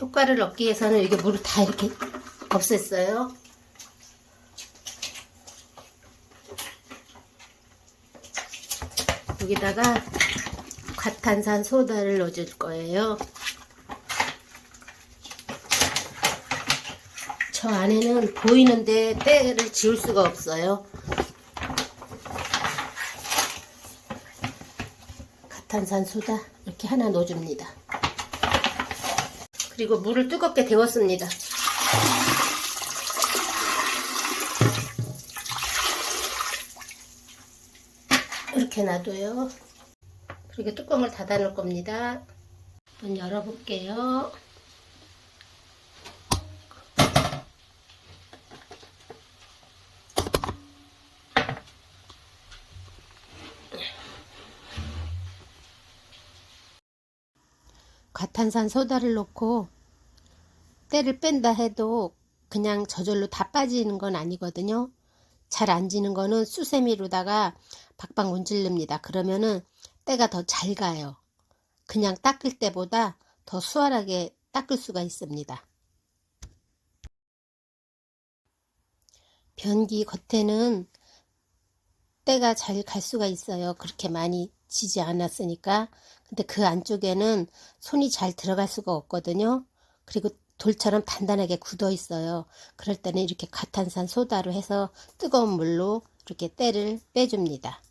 효과를 얻기 위해서는 이게 물을 다 이렇게 없앴어요. 여기다가 과탄산 소다를 넣어줄 거예요. 저 안에는 보이는데 때를 지울 수가 없어요. 과탄산 소다 이렇게 하나 넣어줍니다. 그리고 물을 뜨겁게 데웠습니다. 이렇게 놔둬요. 그리고 뚜껑을 닫아 놓을 겁니다. 한번 열어볼게요. 과탄산 소다를 넣고 때를 뺀다 해도 그냥 저절로 다 빠지는 건 아니거든요. 잘 안 지는 거는 수세미로다가 박박 문질릅니다. 그러면은 때가 더 잘 가요. 그냥 닦을 때보다 더 수월하게 닦을 수가 있습니다. 변기 겉에는 때가 잘 갈 수가 있어요. 그렇게 많이 지지 않았으니까. 근데 그 안쪽에는 손이 잘 들어갈 수가 없거든요. 그리고 돌처럼 단단하게 굳어 있어요. 그럴 때는 이렇게 과탄산 소다로 해서 뜨거운 물로 이렇게 때를 빼줍니다.